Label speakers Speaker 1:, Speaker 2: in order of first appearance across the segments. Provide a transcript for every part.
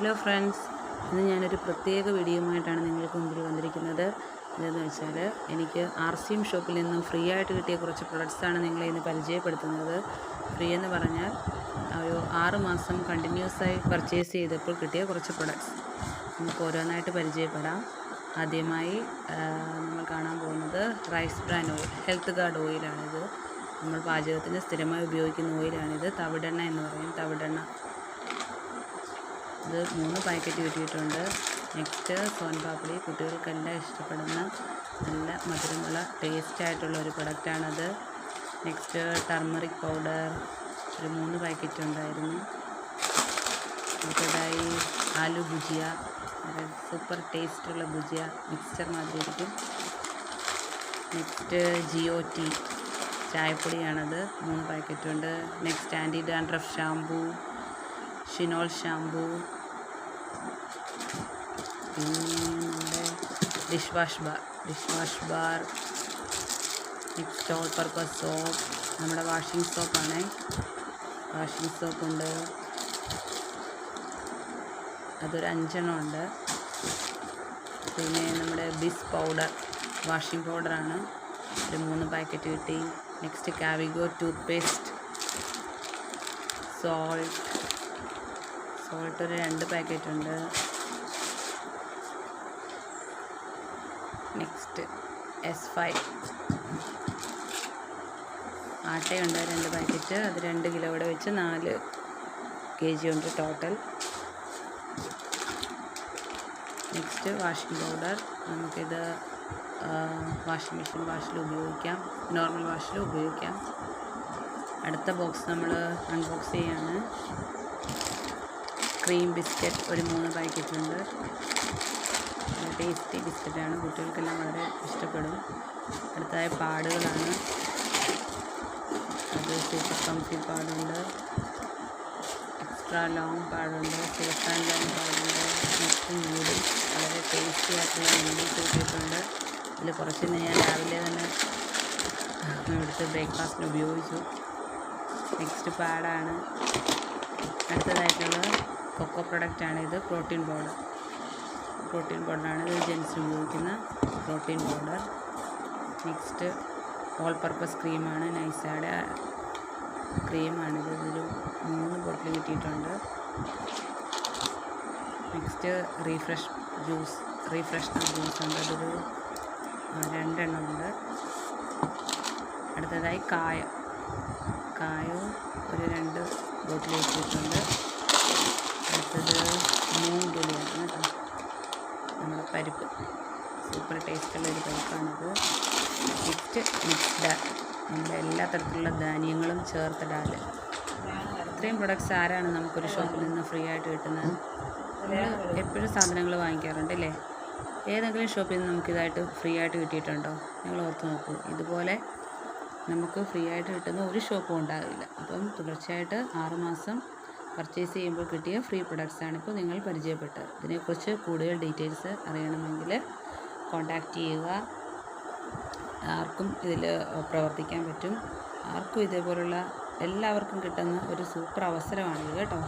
Speaker 1: Hello friends ഇന്ന് ഞാനൊരു പ്രത്യേക വീഡിയോയുമായിട്ടാണ് നിങ്ങൾക്ക് മുമ്പിൽ വന്നിരിക്കുന്നത്. എന്താണെന്ന് വെച്ചാൽ എനിക്ക് ആർ സി എം ഷോപ്പിൽ നിന്നും ഫ്രീ ആയിട്ട് കിട്ടിയ കുറച്ച് പ്രൊഡക്ട്സാണ് നിങ്ങളെ ഇന്ന് പരിചയപ്പെടുത്തുന്നത്. ഫ്രീ എന്ന് പറഞ്ഞാൽ ഒരു ആറ് മാസം കണ്ടിന്യൂസ് ആയി പർച്ചേസ് ചെയ്തപ്പോൾ കിട്ടിയ കുറച്ച് പ്രൊഡക്ട്സ് നമുക്ക് ഓരോന്നായിട്ട് പരിചയപ്പെടാം. ആദ്യമായി നമ്മൾ കാണാൻ പോകുന്നത് rice bran oil health guard ഓയിലാണിത് നമ്മൾ പാചകത്തിന് സ്ഥിരമായി ഉപയോഗിക്കുന്ന ഓയിലാണിത് തവിടെണ്ണ എന്ന് പറയും. ഇത് മൂന്ന് പാക്കറ്റ് കിട്ടിയിട്ടുണ്ട്. നെക്സ്റ്റ് സോൻ പാപ്പടി കുട്ടികൾക്കെല്ലാം ഇഷ്ടപ്പെടുന്ന നല്ല മധുരമുള്ള ടേസ്റ്റ് ആയിട്ടുള്ള ഒരു പ്രൊഡക്റ്റാണത് നെക്സ്റ്റ് ടർമറിക് പൗഡർ ഒരു മൂന്ന് പാക്കറ്റ് ഉണ്ടായിരുന്നു. അടുത്തതായി ആലു ഭുജിയ. സൂപ്പർ ടേസ്റ്റുള്ള ഭുജിയ. മിക്സ്ചർ മാതിരി ഇരിക്കും നെക്സ്റ്റ് ജിയോ ടീ ചായപ്പൊടിയാണത്. മൂന്ന് പാക്കറ്റുണ്ട് നെക്സ്റ്റ് ആന്റി ഡാൻഡ്രഫ് ഷാംപൂ ഷിനോൾ ഷാംപൂ പിന്നെ dish wash bar dish wash bar next all purpose soap നമ്മുടെ വാഷിംഗ് സോപ്പാണ് വാഷിംഗ് സോപ്പുണ്ട് അതൊരു അഞ്ചെണ്ണം ഉണ്ട്. പിന്നെ നമ്മുടെ ബിസ് പൗഡർ വാഷിംഗ് പൗഡറാണ് ഒരു മൂന്ന് പാക്കറ്റ് കിട്ടി. നെക്സ്റ്റ് കാവിഗോ ടൂത്ത് പേസ്റ്റ് സോൾട്ട് സോൾട്ട് ഒരു രണ്ട് പാക്കറ്റ് ഉണ്ട് നെക്സ്റ്റ് എസ് ഫൈവ് ആട്ടയുണ്ട് രണ്ട് പാക്കറ്റ്. അത് രണ്ട് കിലോയുടെ വെച്ച് നാല് കെ ജി ഉണ്ട് ടോട്ടൽ നെക്സ്റ്റ് വാഷിംഗ് പൗഡർ നമുക്കിത് വാഷിംഗ് മെഷീൻ വാഷിൽ ഉപയോഗിക്കാം. നോർമൽ വാഷിൽ ഉപയോഗിക്കാം. അടുത്ത ബോക്സ് നമ്മൾ അൺബോക്സ് ചെയ്യാണ്. ക്രീം ബിസ്ക്കറ്റ് ഒരു മൂന്ന് പാക്കറ്റ് ഉണ്ട്. ടേസ്റ്റി ബിസ്ക്കറ്റാണ് കുട്ടികൾക്കെല്ലാം വളരെ ഇഷ്ടപ്പെടും. അടുത്തായ പാടുകളാണ്. അത് സൂപ്പർ കംഫി പാടുണ്ട്. എക്സ്ട്രാ ലോങ് പാടുണ്ട്. സേഫ് ആൻഡ് ലോങ് പാടുണ്ട്. നെക്സ്റ്റ് നൂഡിൽസ് വളരെ ടേസ്റ്റി ആയിട്ടുള്ള നൂഡിൽസ് കിട്ടിയിട്ടുണ്ട്. അതിൽ കുറച്ച് ഞാൻ രാവിലെ തന്നെ എടുത്ത് ബ്രേക്ക്ഫാസ്റ്റിന് ഉപയോഗിച്ചു. നെക്സ്റ്റ് പാടാണ് കൊക്കോ പ്രൊഡക്റ്റാണ് ഇത്. Protein powder. പ്രോട്ടീൻ പൗഡറാണ് ഇത് ജെൻസിന് ഉപയോഗിക്കുന്ന protein powder. Next all purpose ക്രീമാണ്. നൈസാഡ് ക്രീമാണിത് ഇതൊരു മൂന്ന് ബോട്ടിൽ കിട്ടിയിട്ടുണ്ട്. Next refresh juice refresher juice ഉണ്ട്. അതൊരു ആ, രണ്ടെണ്ണം ഉണ്ട്. അടുത്തതായി കായ. കായവും ഒരു രണ്ട് ബോട്ടിൽ വെച്ചിട്ടുണ്ട് അടുത്തത് മൂങ്കുലിയാണ് കേട്ടോ നമ്മുടെ പരിപ്പ് സൂപ്പർ ടേസ്റ്റുള്ള ഒരു പരിപ്പാണത്. വിറ്റ് മിക്സ് ഡാൽ നമ്മുടെ എല്ലാ തരത്തിലുള്ള ധാന്യങ്ങളും ചേർത്ത ഡാൽ ഇത്രയും പ്രൊഡക്ട്സ് ആരാണ് നമുക്കൊരു ഷോപ്പിൽ നിന്ന് ഫ്രീ ആയിട്ട് കിട്ടുന്നത്? നമ്മൾ എപ്പോഴും സാധനങ്ങൾ വാങ്ങിക്കാറുണ്ട് അല്ലേ? ഏതെങ്കിലും ഷോപ്പിൽ നിന്ന് നമുക്കിതായിട്ട് ഫ്രീ ആയിട്ട് കിട്ടിയിട്ടുണ്ടോ? നിങ്ങൾ ഓർത്ത് നോക്കൂ. ഇതുപോലെ നമുക്ക് ഫ്രീ ആയിട്ട് കിട്ടുന്ന ഒരു ഷോപ്പും ഉണ്ടാകില്ല അപ്പം തുടർച്ചയായിട്ട് ആറുമാസം പർച്ചേസ് ചെയ്യുമ്പോൾ കിട്ടിയ ഫ്രീ പ്രൊഡക്ട്സാണ് ഇപ്പോൾ നിങ്ങൾ പരിചയപ്പെട്ടത്. ഇതിനെക്കുറിച്ച് കൂടുതൽ ഡീറ്റെയിൽസ് അറിയണമെങ്കിൽ കോൺടാക്റ്റ് ചെയ്യുക. ആർക്കും ഇതിൽ പ്രവർത്തിക്കാൻ പറ്റും. ആർക്കും ഇതേപോലുള്ള എല്ലാവർക്കും കിട്ടുന്ന ഒരു സൂപ്പർ അവസരമാണിത് കേട്ടോ.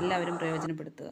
Speaker 1: എല്ലാവരും പ്രയോജനപ്പെടുത്തുക.